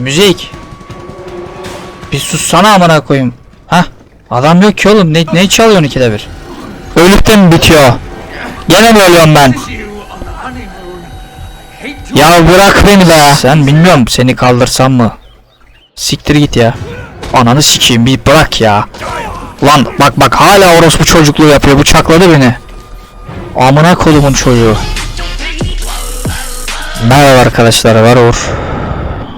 Müzik. Bir sussana amına koyayım. Hah. Adam yok ki oğlum. Ne, ne çalıyorsun ikide bir? Ölükte mi bitiyor? Gene mi ölüyorum ben? Ya bırak beni be. Sen bilmiyorum seni kaldırsam mı? Siktir git ya. Ananı sikeyim bir bırak ya. Lan bak bak hala orospu çocukluğu yapıyor bıçakladı beni. Amına kolumun çocuğu. Merhaba arkadaşlar var Uğur.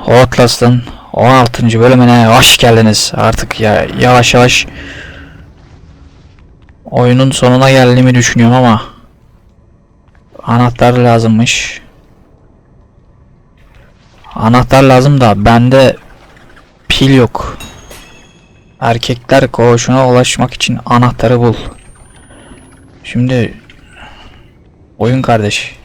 Outlast'ın 16. bölümüne hoş geldiniz. Artık ya yavaş yavaş oyunun sonuna geldiğimi düşünüyorum ama anahtar lazımmış. Anahtar lazım da bende pil yok. Erkekler koğuşuna ulaşmak için anahtarı bul. Şimdi oyun kardeş.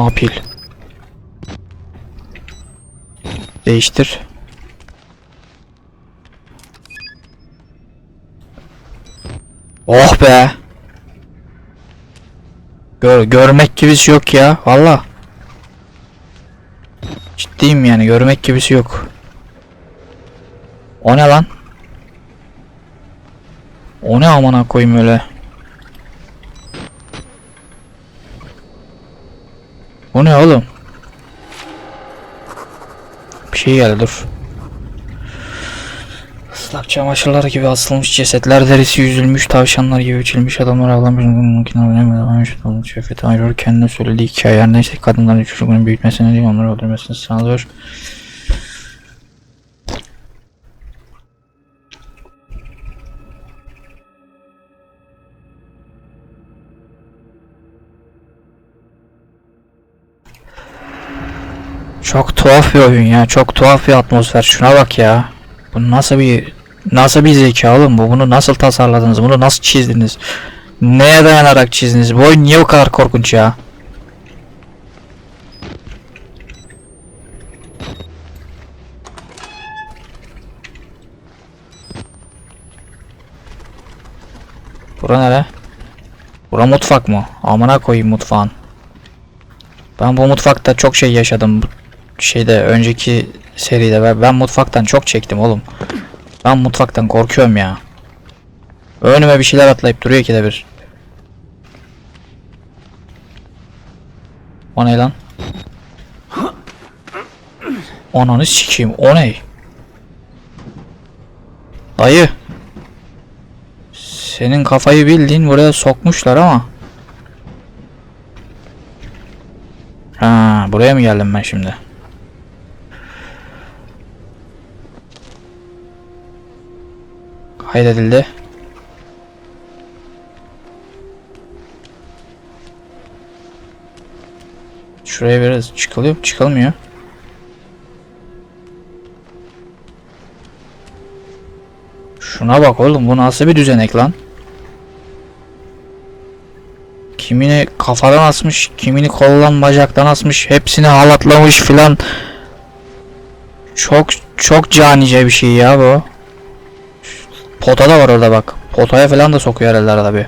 A pil. Değiştir. Oh be. Gör, görmek gibisi yok ya. Valla. Ciddiyim yani görmek gibisi yok. O ne lan? O ne amına koyayım öyle? Bu ne oğlum? Bir şey geldi dur. Islak çamaşırlar gibi asılmış cesetler derisi yüzülmüş tavşanlar gibi biçilmiş adamlar ağlamış mümkün olmamış şefet ayrılır kendine söylediği hikaye neyse kadınların çocukların büyütmesine değil onları öldürmesini sağlıyor. Çok tuhaf bir oyun ya. Çok tuhaf bir atmosfer. Şuna bak ya. Bu nasıl bir nasıl bir zeka oğlum bu? Bunu nasıl tasarladınız? Bunu nasıl çizdiniz? Neye dayanarak çizdiniz? Bu oyun niye o kadar korkunç ya? Bura nere? Bura mutfak mı? Amına koyayım mutfağın. Ben bu mutfakta çok şey yaşadım. Şeyde önceki seride ben, ben mutfaktan çok çektim oğlum. Ben mutfaktan korkuyorum ya. Önüme bir şeyler atlayıp duruyor ki de bir. O ne lan? Ananı sikeyim o ne? Dayı. Senin kafayı bildiğin buraya sokmuşlar ama. Ha, buraya mı geldim ben şimdi? Kaydedildi. Şuraya biraz çıkılıyor? Çıkılmıyor. Şuna bak oğlum bu nasıl bir düzenek lan? Kimini kafadan asmış, kimini koldan bacaktan asmış, hepsini halatlamış filan. Çok çok canice bir şey ya bu. Pota da var orada bak. Potaya falan da sokuyor herhalde arada bir.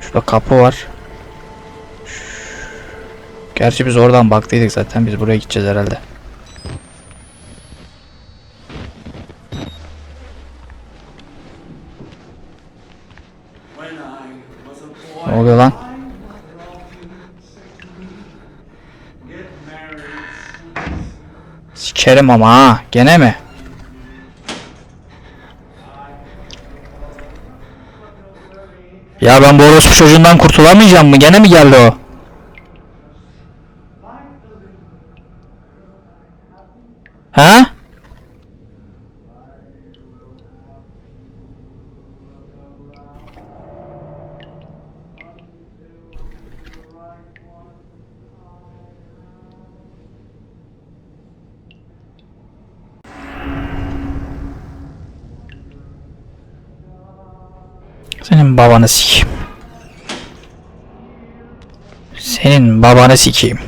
Şurada kapı var. Gerçi biz oradan baktıydık zaten. Biz buraya gideceğiz herhalde. Ne oluyor lan? Sikerim ama ha. Gene mi? Ya ben bu orospu çocuğundan kurtulamayacağım mı? Gene mi geldi o? Ha? Senin babanı sikeyim. Senin babanı sikeyim.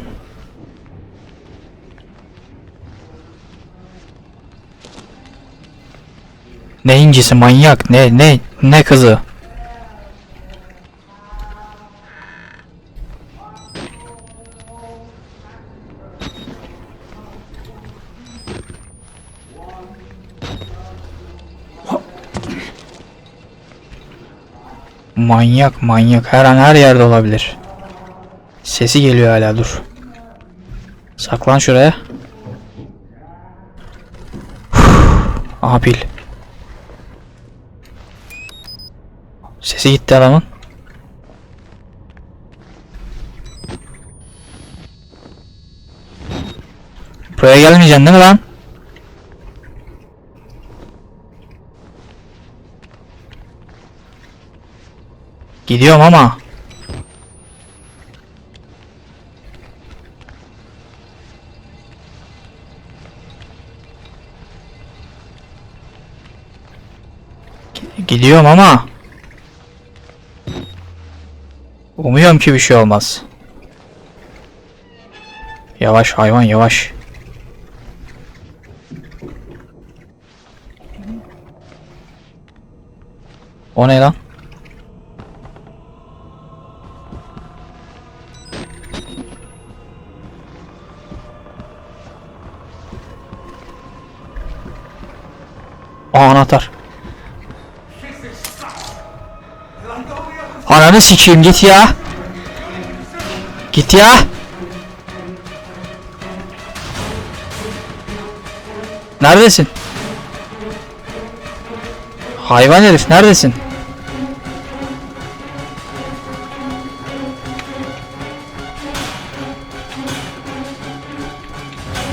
Ne incisi manyak ne ne ne kızı. Manyak manyak her an her yerde olabilir. Sesi geliyor hala dur. Saklan şuraya. Aha. Sesi gitti adamın. Buraya gelmeyeceksin değil mi lan? Gidiyorum ama. Gi- Gidiyorum ama. Umuyorum ki bir şey olmaz. Yavaş hayvan yavaş. O ne lan? Ananı sikeyim git ya. Git ya. Neredesin? Hayvan herif neredesin?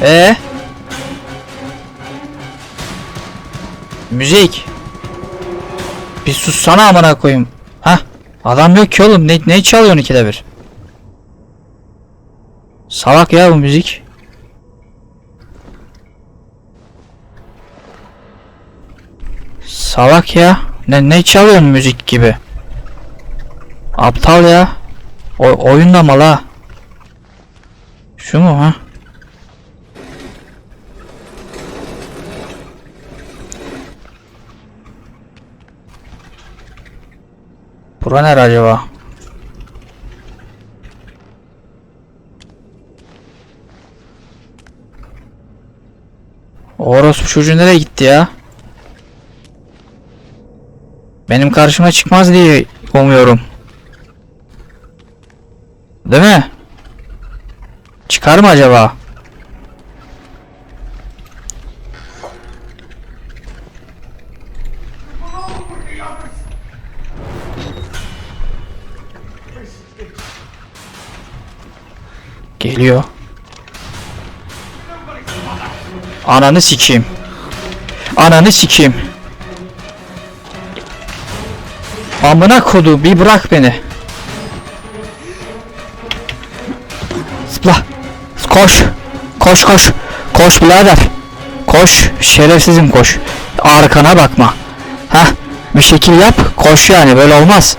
Ee? Müzik. Bir sussana amına koyayım. Adam yok ki oğlum. Ne, ne çalıyorsun ikide bir? Salak ya bu müzik. Salak ya. Ne ne çalıyorsun müzik gibi? Aptal ya. O oyunda mal ha. Şu mu ha? Bura nere acaba? Orospu çocuğu nereye gitti ya? Benim karşıma çıkmaz diye umuyorum. Değil mi? Çıkar mı acaba? Geliyor. Ananı sikeyim. Ananı sikeyim. Amına kodu bir bırak beni. Zıpla. Koş. Koş koş. Koş birader. Koş. Şerefsizim koş. Arkana bakma. Hah. Bir şekil yap. Koş yani böyle olmaz.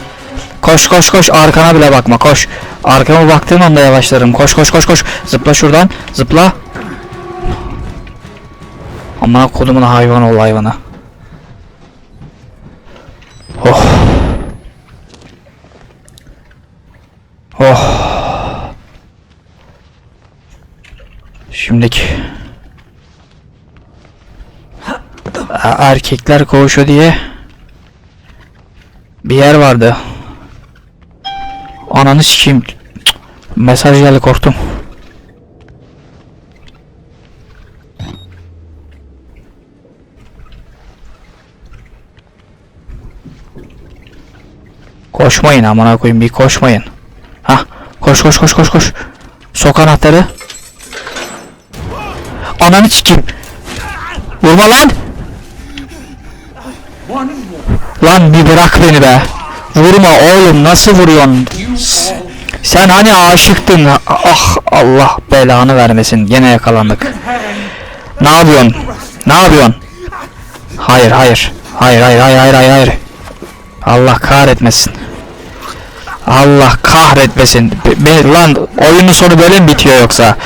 Koş koş koş arkana bile bakma koş. Arkama baktığım anda yavaşlarım. Koş koş koş koş. Zıpla şuradan. Zıpla. Amına kodumun hayvan ol hayvana. Oh. Oh. Şimdiki erkekler koğuşu diye bir yer vardı. Ananı sikeyim. Mesaj geldi korktum. Koşmayın amına koyayım bir koşmayın. Hah koş koş koş koş koş. Sok anahtarı. Ananı sikeyim. Vurma lan. Lan bir bırak beni be. Vurma oğlum nasıl vuruyorsun? Sen hani aşıktın. Ah Allah belanı vermesin. Gene yakalandık. Ne yapıyorsun? Ne yapıyorsun? Hayır hayır. Hayır hayır hayır hayır hayır. hayır. Allah kahretmesin. Allah kahretmesin. Be- be- lan oyunun sonu böyle mi bitiyor yoksa?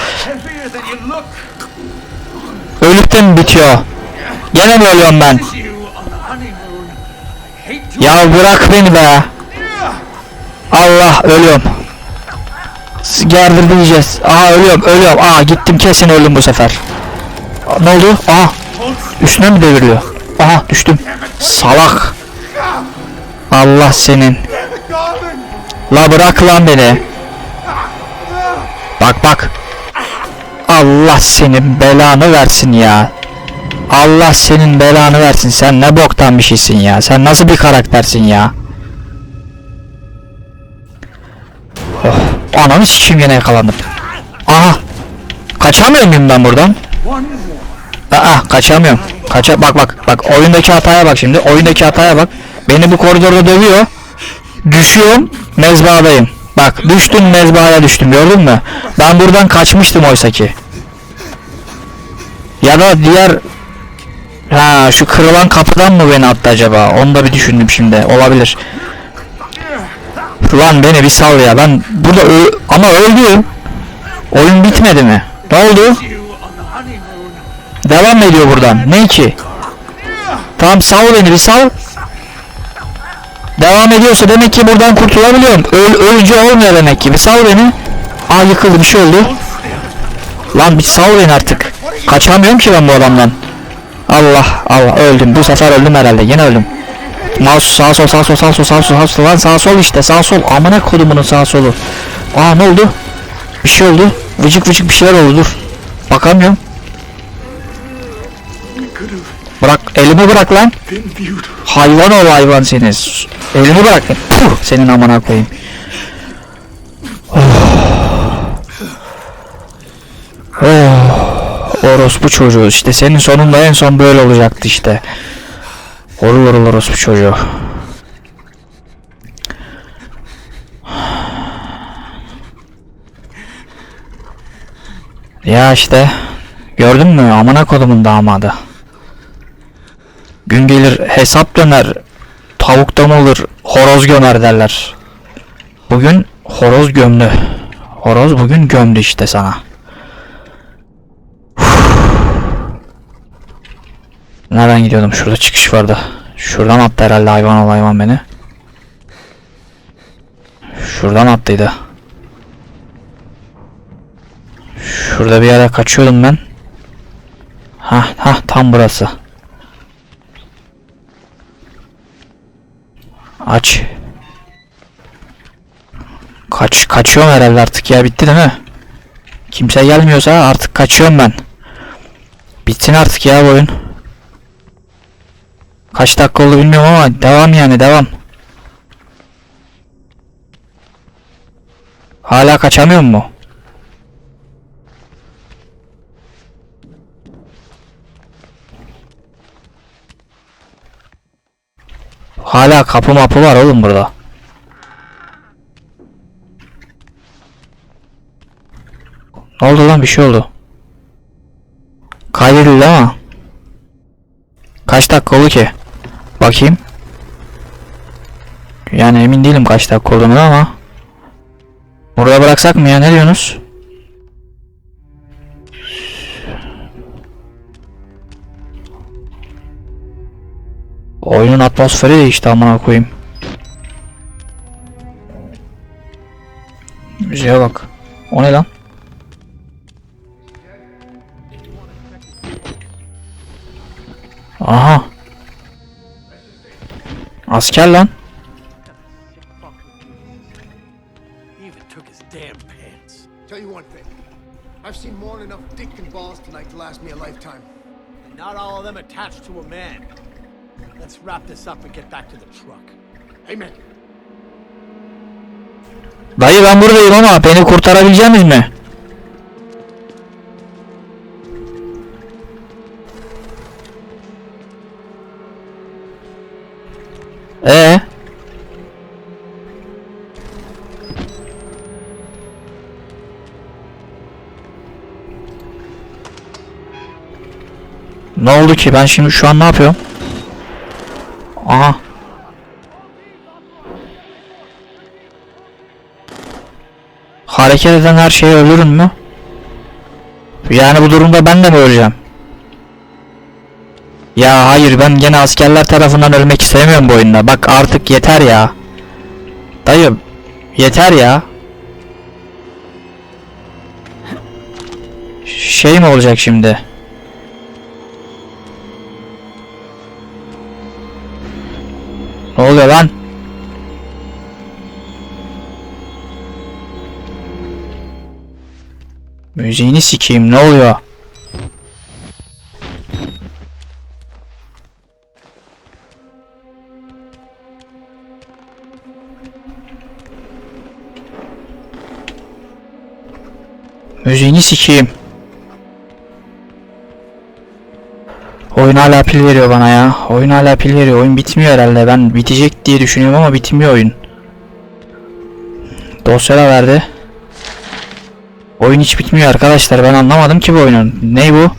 Ölükte mi bitiyor? Gene mi ölüyorum ben? Ya bırak beni be. Allah ölüyorum. Diyeceğiz. Aa ölüyorum ölüyorum. Aa gittim kesin öldüm bu sefer. Ne oldu? Aa üstüne mi devriliyor? Aha düştüm. Salak. Allah senin. La bırak lan beni. Bak bak. Allah senin belanı versin ya. Allah senin belanı versin. Sen ne boktan bir şeysin ya. Sen nasıl bir karaktersin ya. Ananı sikeyim gene yakalandım. Aha. Kaçamıyor muyum ben buradan? Aa kaçamıyorum. Kaça bak bak bak oyundaki hataya bak şimdi. Oyundaki hataya bak. Beni bu koridorda dövüyor. Düşüyorum. Mezbahadayım. Bak düştüm mezbahaya düştüm gördün mü? Ben buradan kaçmıştım oysa ki. Ya da diğer Ha şu kırılan kapıdan mı beni attı acaba? Onu da bir düşündüm şimdi. Olabilir. Lan beni bir sal ya. Ben burada ö- ama öldüm. Oyun bitmedi mi? Ne oldu? Devam ediyor buradan? Ne ki? Tamam sal beni bir sal. Devam ediyorsa demek ki buradan kurtulabiliyorum. Öl ölücü olmuyor demek ki. Bir sal beni. Aa yıkıldı bir şey oldu. Lan bir sal beni artık. Kaçamıyorum ki ben bu adamdan. Allah Allah öldüm. Bu sefer öldüm herhalde. Yine öldüm. Mouse sağ sol sağ sol sağ sol sağ sol sağ sol lan sağ sol işte sağ sol amına kodumunun sağ solu. Aa ne oldu? Bir şey oldu. Vıcık vıcık bir şeyler oldu dur. Bakamıyorum. Bırak elimi bırak lan. Hayvan ol hayvan seni. Elimi bırak. Puh, senin amına koyayım. Oh. Oh. Orospu çocuğu işte senin sonunda en son böyle olacaktı işte. Orul orul orospu çocuğu. Ya işte gördün mü amına kodumun damadı. Gün gelir hesap döner. Tavuk mı olur horoz gömer derler. Bugün horoz gömdü. Horoz bugün gömdü işte sana. Nereden gidiyordum? Şurada çıkış vardı. Şuradan attı herhalde hayvan ol hayvan beni. Şuradan attıydı. Şurada bir yere kaçıyordum ben. Ha ha tam burası. Aç. Kaç kaçıyorum herhalde artık ya bitti değil mi? Kimse gelmiyorsa artık kaçıyorum ben. Bitsin artık ya bu oyun. Kaç dakika oldu bilmiyorum ama devam yani devam. Hala kaçamıyor mu? Hala kapı mapı var oğlum burada. Ne oldu lan bir şey oldu. Kaydedildi ama. Kaç dakika oldu ki? Bakayım. Yani emin değilim kaç dakika olduğunu ama. Buraya bıraksak mı ya ne diyorsunuz? Oyunun atmosferi değişti amına koyayım. Müziğe bak. O ne lan? Aha. Asker lan. He even took his damn pants. Tell you one thing. I've seen more than enough dick and balls tonight to last me a lifetime. And not all of them attached to a man. Let's wrap this up and get back to the truck. Amen. Dayı ben buradayım ama beni kurtarabileceğiniz mi? Ee? Ne oldu ki? Ben şimdi şu an ne yapıyorum? Aha. Hareket eden her şeyi ölürüm mü? Yani bu durumda ben de mi öleceğim? Ya hayır ben gene askerler tarafından ölmek istemiyorum bu oyunda. Bak artık yeter ya. Dayı yeter ya. Şey mi olacak şimdi? Ne oluyor lan? Müziğini sikeyim ne oluyor? Müziğini sikeyim. Oyun hala pil veriyor bana ya. Oyun hala pil veriyor. Oyun bitmiyor herhalde. Ben bitecek diye düşünüyorum ama bitmiyor oyun. Dosyalar verdi. Oyun hiç bitmiyor arkadaşlar. Ben anlamadım ki bu oyunun. Ne bu?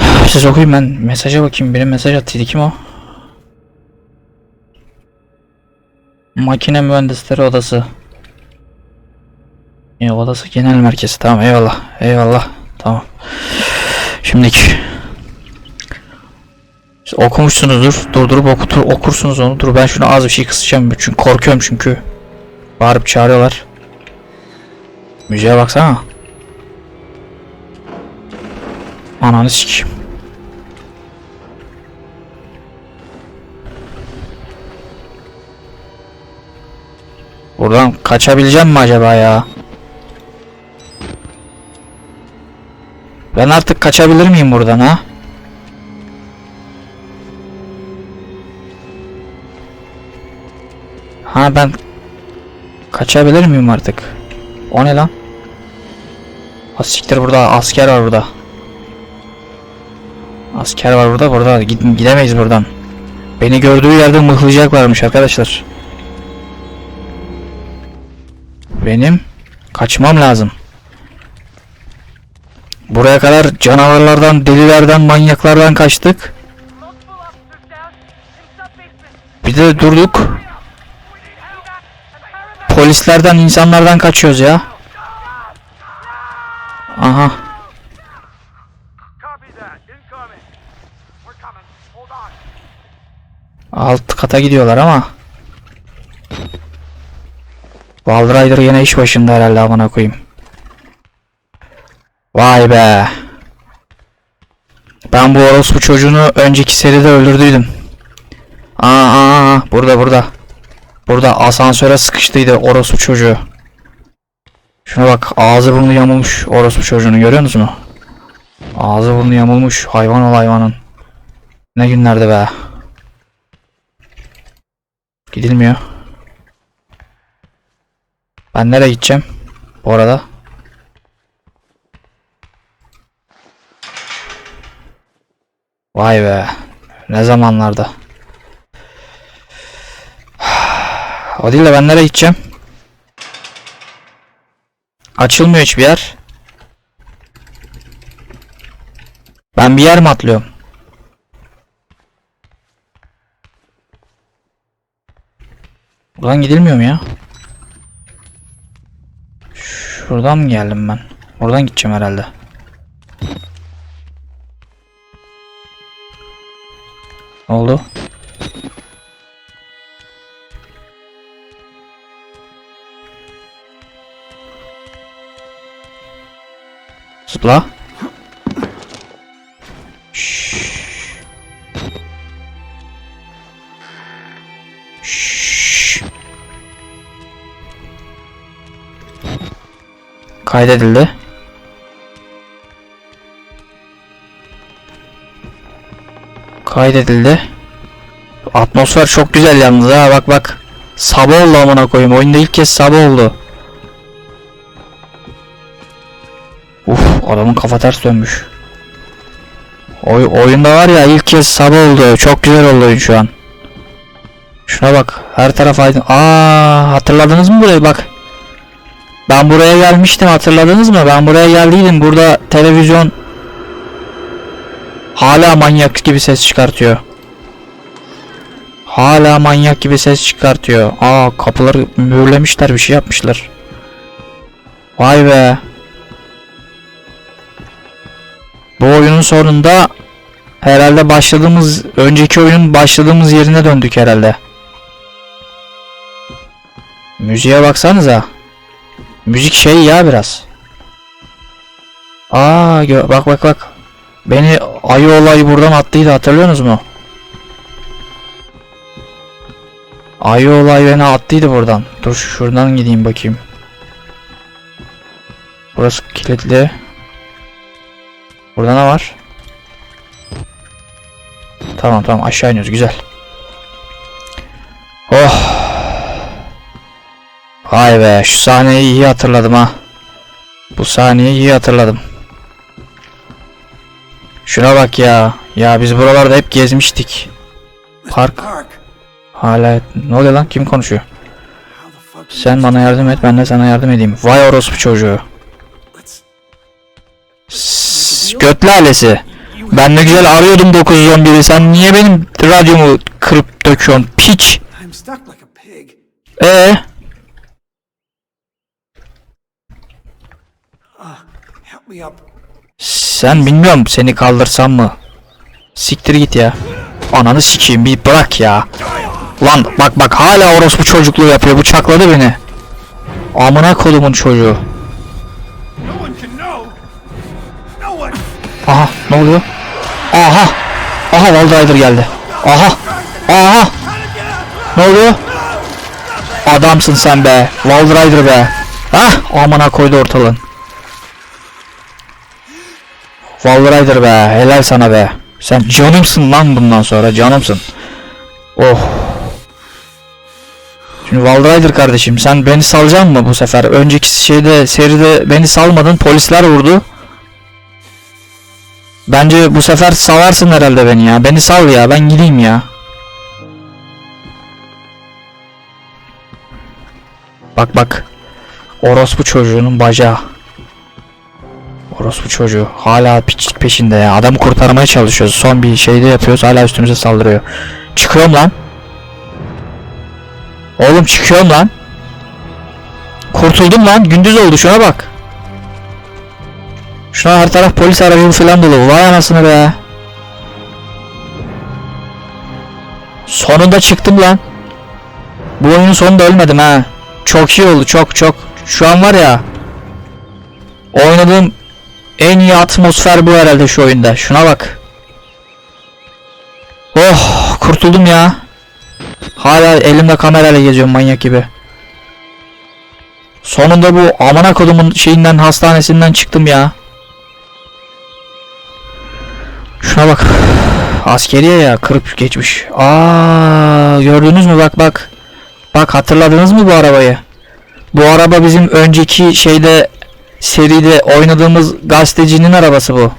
Siz okuyun ben mesaja bakayım. Biri mesaj attıydı. Kim o? Makine mühendisleri odası. Odası genel merkezi. Tamam eyvallah. Eyvallah. Tamam. Şimdiki. Siz okumuşsunuzdur. Durdurup okutur, okursunuz onu. Dur ben şunu az bir şey kısacağım. Çünkü korkuyorum çünkü. Bağırıp çağırıyorlar. Müziğe baksana. Ananı sikeyim. Buradan kaçabileceğim mi acaba ya? Ben artık kaçabilir miyim buradan ha? Ha ben kaçabilir miyim artık? O ne lan? Asiktir burada asker var burada. Asker var burada burada Gid gidemeyiz buradan. Beni gördüğü yerde mıhlayacaklarmış arkadaşlar. Benim kaçmam lazım. Buraya kadar canavarlardan, delilerden, manyaklardan kaçtık. Bir de durduk. Polislerden, insanlardan kaçıyoruz ya. Aha. Alt kata gidiyorlar ama. Wild Rider yine iş başında herhalde amına koyayım. Vay be. Ben bu orospu çocuğunu önceki seride öldürdüydüm. Aa, aa, aa, burada burada. Burada asansöre sıkıştıydı orospu çocuğu. Şuna bak ağzı burnu yamulmuş orospu çocuğunu görüyor musun? Ağzı burnu yamulmuş hayvan ol hayvanın. Ne günlerde be. Gidilmiyor. Ben nereye gideceğim? Bu arada. Vay be. Ne zamanlarda. De ben nereye gideceğim? Açılmıyor hiçbir yer. Ben bir yer mi atlıyorum? Buradan gidilmiyor mu ya? Şuradan mı geldim ben? Oradan gideceğim herhalde. Ne oldu? Zıpla. Kaydedildi. Kaydedildi. Atmosfer çok güzel yalnız ha bak bak. Sabah oldu amına koyayım. Oyunda ilk kez sabah oldu. Uf adamın kafa ters dönmüş. Oy oyunda var ya ilk kez sabah oldu. Çok güzel oldu oyun şu an. Şuna bak. Her taraf aydın. Aa hatırladınız mı burayı bak. Ben buraya gelmiştim hatırladınız mı? Ben buraya geldiydim. Burada televizyon hala manyak gibi ses çıkartıyor. Hala manyak gibi ses çıkartıyor. Aa kapıları mühürlemişler bir şey yapmışlar. Vay be. Bu oyunun sonunda herhalde başladığımız önceki oyunun başladığımız yerine döndük herhalde. Müziğe baksanıza. Müzik şey ya biraz. Aa bak bak bak. Beni ayı olayı buradan attıydı hatırlıyorsunuz mu? Ayı olay beni attıydı buradan. Dur şuradan gideyim bakayım. Burası kilitli. Burada ne var? Tamam tamam aşağı iniyoruz güzel. Oh. Vay be şu sahneyi iyi hatırladım ha. Bu sahneyi iyi hatırladım. Şuna bak ya. Ya biz buralarda hep gezmiştik. Park. Hala ne oluyor lan? Kim konuşuyor? Sen bana yardım et, ben de sana yardım edeyim. Vay orospu çocuğu. Let's. Sss, Göt lalesi. Ben ne güzel arıyordum 911'i. Sen niye benim radyomu kırıp döküyorsun? Piç. Ee, Help me up. Sen bilmiyorum seni kaldırsam mı? Siktir git ya. Ananı sikeyim bir bırak ya. Lan bak bak hala orospu çocukluğu yapıyor. Bıçakladı beni. Amına kodumun çocuğu. Aha ne oluyor? Aha. Aha Wall Rider geldi. Aha. Aha. Ne oluyor? Adamsın sen be. Wall Rider be. Hah amına koydu ortalığın. Wall Rider be. Helal sana be. Sen canımsın lan bundan sonra canımsın. Oh. Şimdi Wall Rider kardeşim sen beni salacaksın mı bu sefer? Önceki şeyde seride beni salmadın polisler vurdu. Bence bu sefer salarsın herhalde beni ya. Beni sal ya. Ben gideyim ya. Bak bak. Orospu çocuğunun bacağı. Orospu çocuğu. Hala piç peşinde ya. Adamı kurtarmaya çalışıyoruz. Son bir şeyde yapıyoruz. Hala üstümüze saldırıyor. Çıkıyorum lan. Oğlum çıkıyorum lan. Kurtuldum lan. Gündüz oldu. Şuna bak. Şuna her taraf polis aracı falan dolu. Vay anasını be. Sonunda çıktım lan. Bu oyunun sonunda ölmedim ha. Çok iyi oldu çok çok. Şu an var ya. Oynadığım en iyi atmosfer bu herhalde şu oyunda. Şuna bak. Oh kurtuldum ya. Hala elimde kamerayla geziyorum manyak gibi. Sonunda bu amına kodumun şeyinden hastanesinden çıktım ya. Şuna bak. Askeriye ya kırıp geçmiş. Aa gördünüz mü bak bak. Bak hatırladınız mı bu arabayı? Bu araba bizim önceki şeyde seride oynadığımız gazetecinin arabası bu.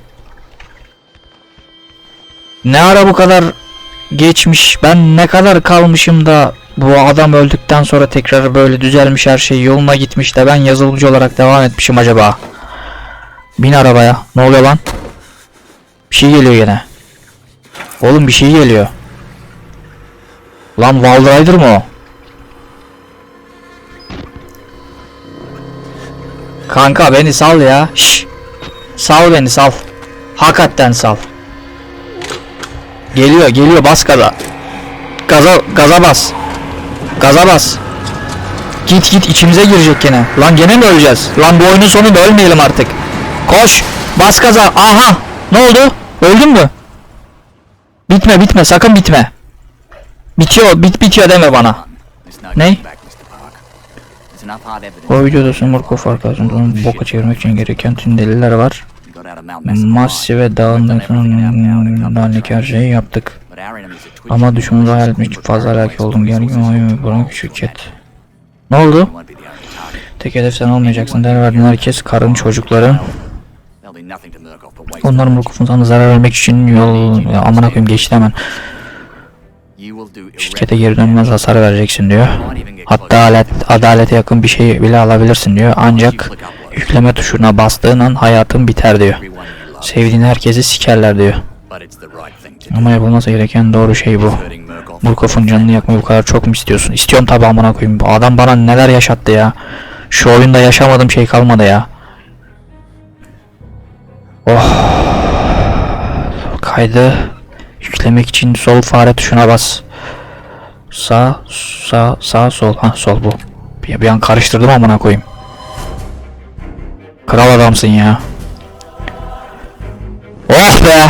Ne ara bu kadar geçmiş ben ne kadar kalmışım da bu adam öldükten sonra tekrar böyle düzelmiş her şey yoluna gitmiş de ben yazılımcı olarak devam etmişim acaba. Bin arabaya. Ne oluyor lan? Bir şey geliyor gene. Oğlum bir şey geliyor. Lan Wall Rider mı o? Kanka beni sal ya. Şş. Sal beni sal. Hakikaten sal. Geliyor geliyor bas gaza. Gaza gaza bas. Gaza bas. Git git içimize girecek gene. Lan gene mi öleceğiz? Lan bu oyunun sonunda ölmeyelim artık. Koş. Bas gaza. Aha. Ne oldu? Öldün mü? Bitme bitme sakın bitme. Bitiyor bit bitiyor deme bana. Ne? O videoda Sumurko arkadaşının boka çevirmek için gereken tüm deliller var. Massi ve dağınlık her şeyi yaptık. Ama düşmanı hayal etmek için fazla alakalı oldum. Gergin oyun buranın şirket. Ne oldu? Tek hedef sen olmayacaksın. Değer verdiğin herkes, karın, çocukların. Onlar Murkof'un sana zarar vermek için yol... Amına koyayım geçti hemen. Şirkete geri dönmez hasar vereceksin diyor. Hatta adalet, adalete yakın bir şey bile alabilirsin diyor. Ancak yükleme tuşuna bastığın an hayatın biter diyor. Sevdiğin herkesi sikerler diyor. Ama yapılması gereken doğru şey bu. Murkoff'un canını yakmayı bu kadar çok mu istiyorsun? İstiyorum tabi amına koyayım. Bu adam bana neler yaşattı ya. Şu oyunda yaşamadığım şey kalmadı ya. Oh. Kaydı yüklemek için sol fare tuşuna bas. Sağ, sağ, sağ, sol. Ha sol bu. Bir, bir an karıştırdım amına koyayım. Kral adamsın ya. Oh be.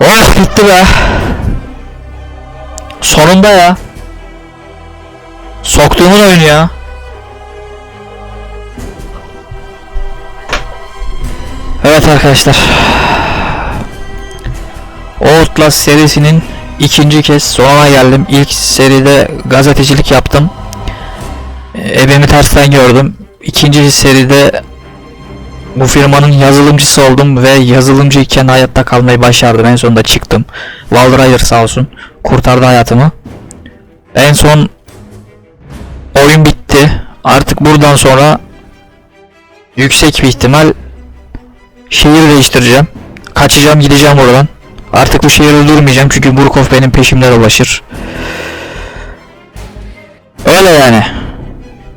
Oh bitti be. Sonunda ya. Soktuğumuz oyun ya. Evet arkadaşlar. Outlast serisinin ikinci kez sonuna geldim. İlk seride gazetecilik yaptım. E, Ebemi tersten gördüm. İkinci seride bu firmanın yazılımcısı oldum ve yazılımcıyken hayatta kalmayı başardım. En sonunda çıktım. Valrider sağ olsun kurtardı hayatımı. En son oyun bitti. Artık buradan sonra yüksek bir ihtimal şehir değiştireceğim. Kaçacağım gideceğim buradan. Artık bu şehirde durmayacağım çünkü Burkov benim peşimde dolaşır. Öyle yani.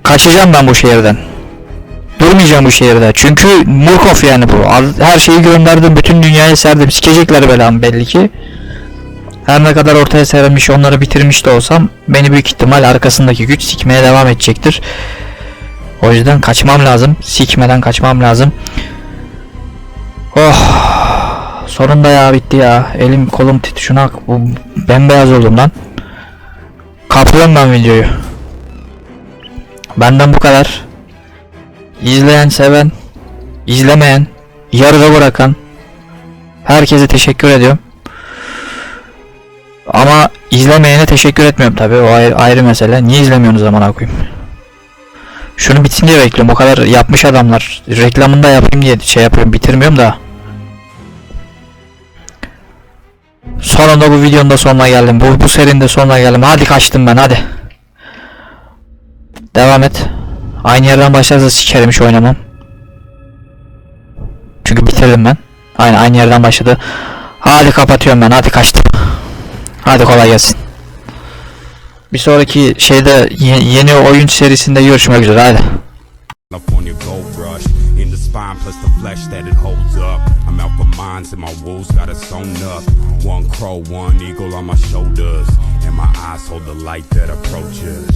Kaçacağım ben bu şehirden. Durmayacağım bu şehirde. Çünkü Murkoff yani bu. Her şeyi gönderdim. Bütün dünyaya serdim. Sikecekler belamı belli ki. Her ne kadar ortaya sermiş onları bitirmiş de olsam beni büyük ihtimal arkasındaki güç sikmeye devam edecektir. O yüzden kaçmam lazım. Sikmeden kaçmam lazım. Oh. Sonunda ya bitti ya. Elim kolum titriyor. Şuna bu bembeyaz oldum lan. Kapıyorum ben videoyu. Benden bu kadar. İzleyen, seven, izlemeyen, yarıda bırakan herkese teşekkür ediyorum. Ama izlemeyene teşekkür etmiyorum tabii. O ayrı, ayrı mesele. Niye izlemiyorsunuz zaman koyayım? Şunu bitsin diye bekliyorum. O kadar yapmış adamlar. Reklamını da yapayım diye şey yapıyorum. Bitirmiyorum da. Sonunda bu videonun da sonuna geldim. Bu, bu serinin de sonuna geldim. Hadi kaçtım ben hadi. Devam et. Aynı yerden başlarsa sikerim hiç oynamam. Çünkü bitirdim ben. Aynen aynı yerden başladı. Hadi kapatıyorum ben hadi kaçtım. Hadi kolay gelsin. Bir sonraki şeyde ye- yeni oyun serisinde görüşmek üzere hadi. And my wolves got it sewn up. One crow, one eagle on my shoulders, and my eyes hold the light that approaches.